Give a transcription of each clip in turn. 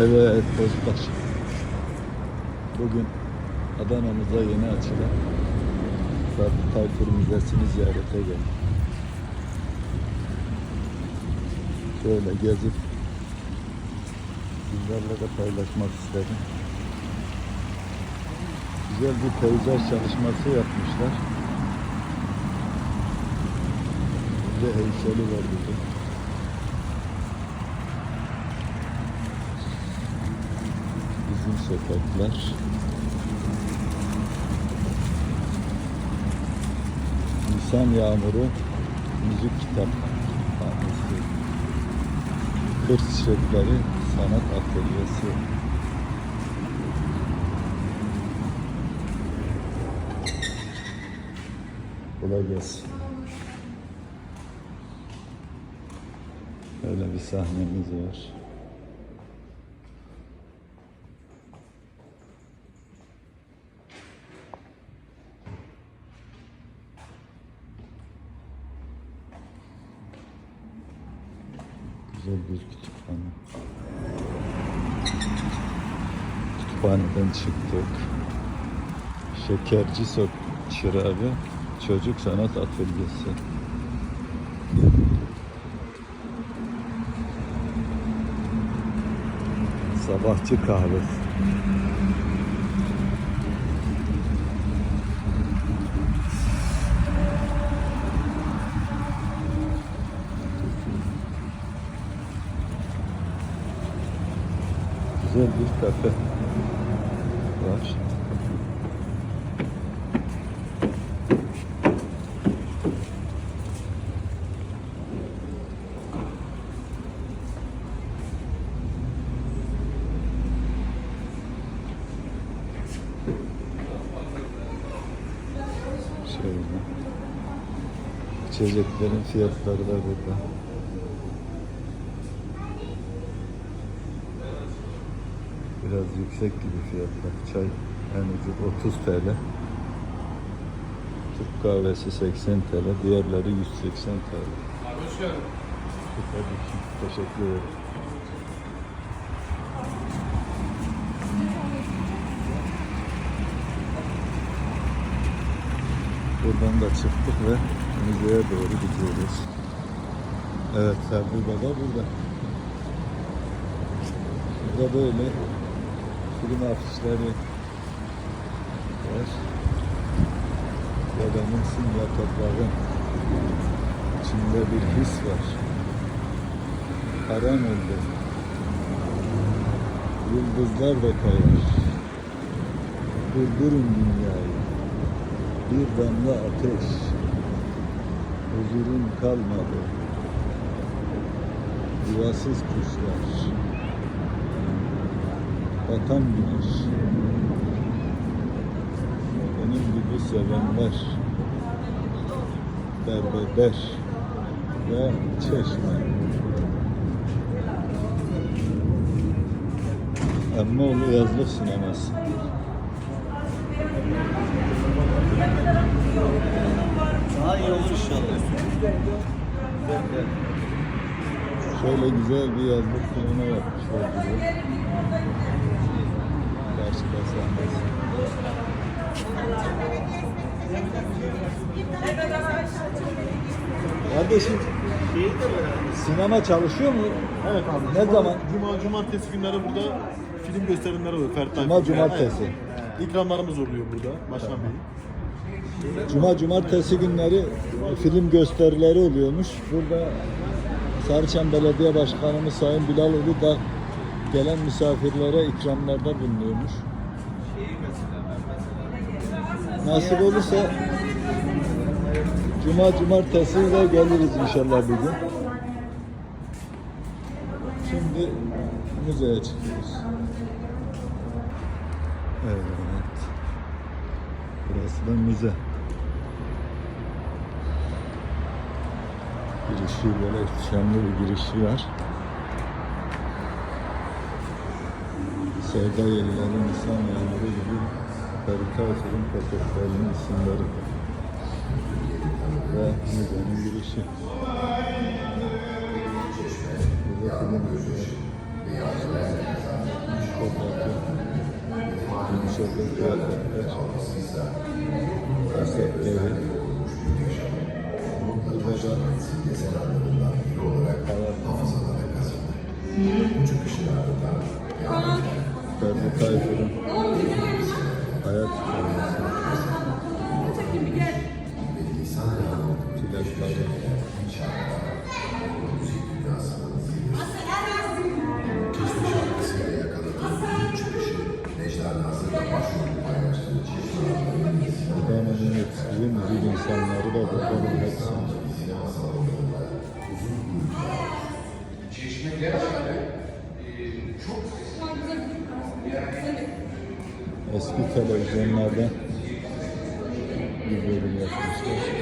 Evet dostlar. Bugün Adana'mıza yeni açılan Ferdi Tayfur Müzesi'ni ziyarete geldik. Şöyle gezip sizlerle de paylaşmak istedim. Güzel bir peyzaj çalışması yapmışlar. Bir de heykeli var burada. Bizim sokaklar. Nisan Yağmuru Müzik Kitaphanesi. Kır Çiçekleri Sanat Atölyesi. Kolay gelsin. Böyle bir sahnemiz var. Güzel bir kütüphane. Kütüphaneden çıktık. Şekerci Sok Çırağı Çocuk Sanat Atölyesi. Sabahçı kahvesi. Güzel bir kafe var. Şöyle. İçeceklerin fiyatları da burada. Biraz yüksek gibi fiyatlar. Çay en ucuz 30 TL. Türk kahvesi 80 TL. Diğerleri 180 TL. Hoş. Tabii ki. Teşekkür ederim. Buradan da çıktık ve müzeye doğru gidiyoruz. Evet Sabri Baba burada. Burada böyle film afişleri var. Babamın simya toprağı. İçinde bir his var. Haram oldu. Yıldızlar da kayar. Durdurun dünyayı. Bir damla ateş. Huzurun kalmadı. Yuvasız kuşlar. Batan güneş. Benim gibi sevenler. Derbeder ve çeşme. Emmoğlu yazlık sineması. Daha iyi olur inşallah. Şöyle güzel bir yazlık sinema yapmışlar. Kardeşim sinema çalışıyor mu? Evet abi. Ne Cuma- zaman? Cuma, cumartesi günleri burada film gösterimleri oluyor. Cuma, Tayfur. cumartesi. Evet. İkramlarımız oluyor burada. Başkan Bey. Cuma cumartesi günleri film gösterileri oluyormuş. Burada Sarıçam Belediye Başkanımız Sayın Bilaloğlu da gelen misafirlere ikramlarda bulunuyormuş. Nasip olursa Cuma cumartesi de geliriz inşallah bir gün. Şimdi müzeye çıkıyoruz. Evet. Burası da müze. Girişi böyle ihtişamlı bir girişi var. Sevda yelilerin insan Ferikatör'ün köpeklerinin isimleri. Ve müzenin girişi. Burada film izliyor. çılgın kıyafetler. Kasetleri. Burada da hayat. Ferdi Tayfur'un hayat hikayesi. Plakları. Dünyanın yetiştiği müzik insanları da burada hepsi. Eski televizyonlardan bir bölüm yapmışlar.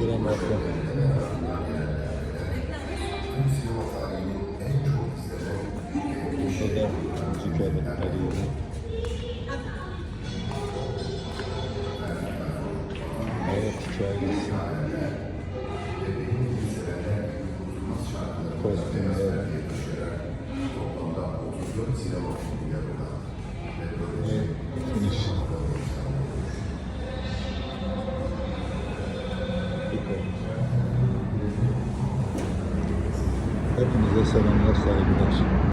Gramofon. Burada da müzik aletleri yeri. Hayat hikayesi. Kostümler. Ve finish. Hepinize selamlar, saygılar.